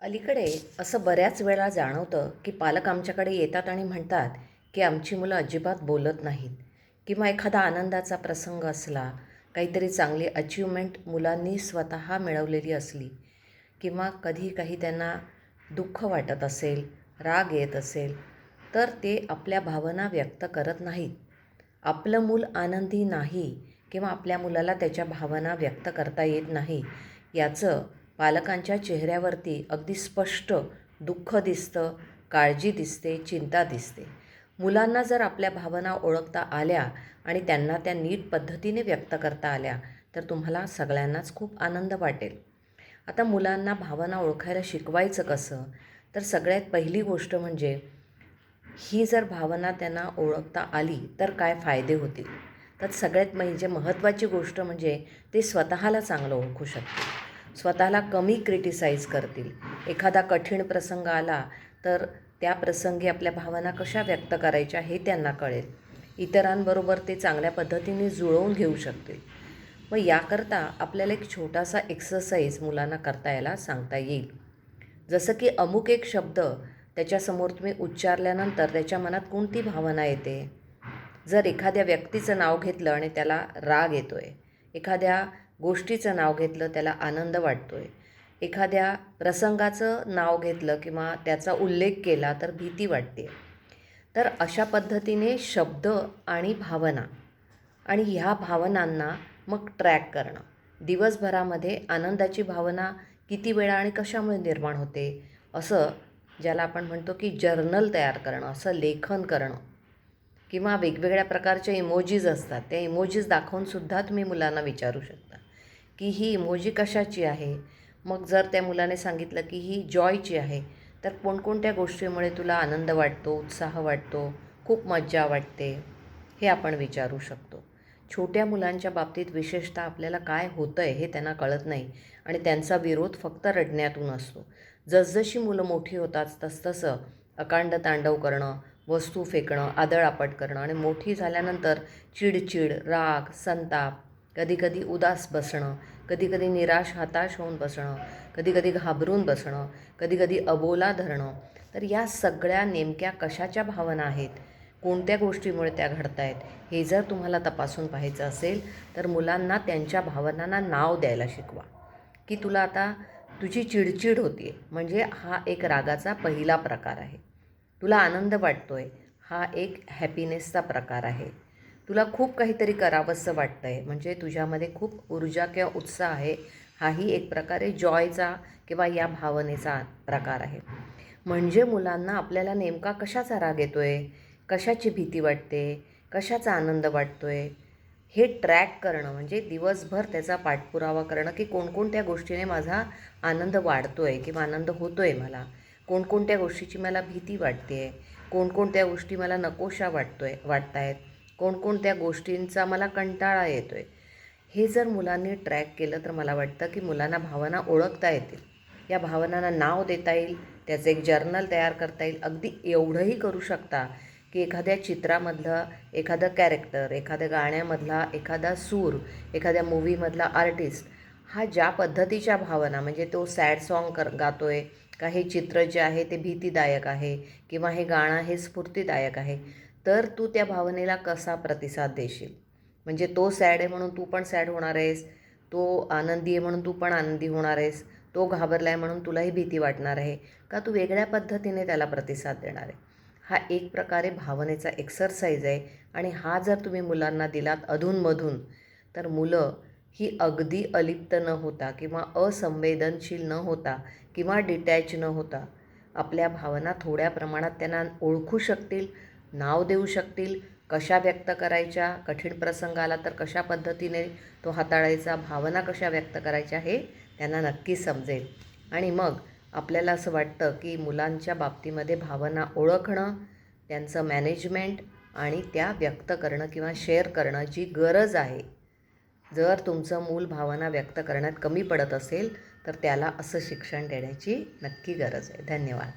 अलीकडे असं बऱ्याच वेळा जाणवतं की पालक आमच्याकडे येतात आणि म्हणतात की आमची मुलं अजिबात बोलत नाहीत किंवा एखादा आनंदाचा प्रसंग असला काहीतरी चांगली अचिव्हमेंट मुलांनी स्वतः मिळवलेली असली किंवा कधी काही त्यांना दुःख वाटत असेल राग येत असेल तर ते आपल्या भावना व्यक्त करत नाहीत. आपलं मूल आनंदी नाही किंवा आपल्या मुलाला त्याच्या भावना व्यक्त करता येत नाही याचं पालकांच्या चेहऱ्यावरती अगदी स्पष्ट दुःख दिसतं काळजी दिसते चिंता दिसते. मुलांना जर आपल्या भावना ओळखता आल्या आणि त्यांना त्या नीट पद्धतीने व्यक्त करता आल्या तर तुम्हाला सगळ्यांनाच खूप आनंद वाटेल. आता मुलांना भावना ओळखायला शिकवायचं कसं? तर सगळ्यात पहिली गोष्ट म्हणजे ही जर भावना त्यांना ओळखता आली तर काय फायदे होतील? तर सगळ्यात म्हणजे महत्त्वाची गोष्ट म्हणजे ते स्वतःला चांगलं ओळखू शकतील. स्वतःला कमी क्रिटिसाइज करतील. एखादा कठीण प्रसंग आला तर त्या प्रसंगी आपल्या भावना कशा व्यक्त करायच्या हे त्यांना कळेल. इतरांबरोबर ते चांगल्या पद्धतीने जुळवून घेऊ शकतील. मग याकरता आपल्याला एक छोटासा एक्सरसाइज मुलांना करता यायला सांगता येईल. जसं की अमुक एक शब्द त्याच्यासमोर तुम्ही उच्चारल्यानंतर त्याच्या मनात कोणती भावना येते? जर एखाद्या व्यक्तीचं नाव घेतलं आणि त्याला राग येतो आहे एखाद्या गोष्टीचं नाव घेतलं त्याला आनंद वाटतो आहे एखाद्या प्रसंगाचं नाव घेतलं किंवा त्याचा उल्लेख केला तर भीती वाटते. तर अशा पद्धतीने शब्द आणि भावना आणि ह्या भावनांना मग ट्रॅक करणं. दिवसभरामध्ये आनंदाची भावना किती वेळा आणि कशामुळे निर्माण होते? असं ज्याला आपण म्हणतो की जर्नल तयार करणं असं लेखन करणं. किंवा वेगवेगळ्या प्रकारच्या इमोजीज असतात. त्या इमोजीज दाखवूनसुद्धा तुम्ही मुलांना विचारू शकता. की ही इमोजी कशाची आहे? मग जर त्या मुलाने सांगितलं की ही जॉयची आहे तर कोणकोणत्या गोष्टीमुळे तुला आनंद वाटतो उत्साह वाटतो खूप मज्जा वाटते? हे आपण विचारू शकतो. छोट्या मुलांच्या बाबतीत विशेषतः आपल्याला काय होतं आहे हे त्यांना कळत नाही आणि त्यांचा विरोध फक्त रडण्यातून असतो. जसजशी मुलं मोठी होतात तसतसं अकांड तांडव करणं वस्तू फेकणं आदळआपट करणं आणि मोठी झाल्यानंतर चिडचिड राग संताप कधीकधी उदास बसणं कधीकधी निराश हताश होऊन बसणं कधीकधी घाबरून बसणं कधीकधी अबोला धरणं. तर या सगळ्या नेमक्या कशाच्या भावना आहेत? कोणत्या गोष्टीमुळे त्या घडत आहेत हे जर तुम्हाला तपासून पाहायचं असेल तर मुलांना त्यांच्या भावनांना नाव द्यायला शिकवा. की तुला आता तुझी चिडचिड होती आहे म्हणजे हा एक रागाचा पहिला प्रकार आहे. तुला आनंद वाटतो आहे हा एक हॅपीनेसचा प्रकार आहे. तुला खूप काहीतरी करावंसं वाटतं आहे म्हणजे तुझ्यामध्ये खूप ऊर्जा किंवा उत्साह आहे. हाही एक प्रकारे जॉयचा किंवा या भावनेचा प्रकार आहे. म्हणजे मुलांना आपल्याला नेमका कशाचा राग येतो आहे कशाची भीती वाटते? कशाचा आनंद वाटतो आहे हे ट्रॅक करणं म्हणजे दिवसभर त्याचा पाठपुरावा करणं की कोणकोणत्या गोष्टीने माझा आनंद वाढतो आहे किंवा आनंद होतो आहे मला? कोणकोणत्या गोष्टीची मला भीती वाटते आहे कोणकोणत्या गोष्टी मला नकोशा वाटतो आहे वाटत आहेत कोणकोणत्या गोष्टींचा मला कंटाळा येतो आहे हे जर मुलांनी ट्रॅक केलं तर मला वाटतं की मुलांना भावना ओळखता येतील. या भावनांना नाव देता येईल त्याचं एक जर्नल तयार करता येईल. अगदी एवढंही करू शकता की एखाद्या चित्रामधलं एखादं कॅरेक्टर एखाद्या गाण्यामधला एखादा सूर एखाद्या मूवीमधला आर्टिस्ट हा ज्या पद्धतीच्या भावना म्हणजे तो सॅड सॉन्ग कर गातो आहे का हे चित्र जे आहे ते भीतीदायक आहे किंवा हे गाणं हे स्फूर्तीदायक आहे तर तू त्या भावनेला कसा प्रतिसाद देशील? म्हणजे तो सॅड आहे म्हणून तू पण सॅड होणार आहेस तो आनंदी आहे म्हणून तू पण आनंदी होणार आहेस तो घाबरला आहे म्हणून तुलाही भीती वाटणार आहे का तू वेगळ्या पद्धतीने त्याला प्रतिसाद देणार आहे? हा एक प्रकारे भावनेचा एक्सरसाइज आहे आणि हा जर तुम्ही मुलांना दिलात अधूनमधून तर मुलं ही अगदी अलिप्त न होता किंवा असंवेदनशील न होता किंवा डिटॅच न होता आपल्या भावना थोड्या प्रमाणात त्यांना ओळखू शकतील नाव देऊ शकतील कशा व्यक्त करायच्या कठीण प्रसंग आला तर कशा पद्धतीने तो हाताळायचा भावना कशा व्यक्त करायच्या हे त्यांना नक्की समजेल. आणि मग आपल्याला असं वाटतं की मुलांच्या बाबतीमध्ये भावना ओळखणं त्यांचं मॅनेजमेंट आणि त्या व्यक्त करणं किंवा शेअर करणं जी गरज आहे. जर तुमचं मूल भावना व्यक्त करण्यात कमी पडत असेल तर त्याला असं शिक्षण देण्याची नक्की गरज आहे. धन्यवाद.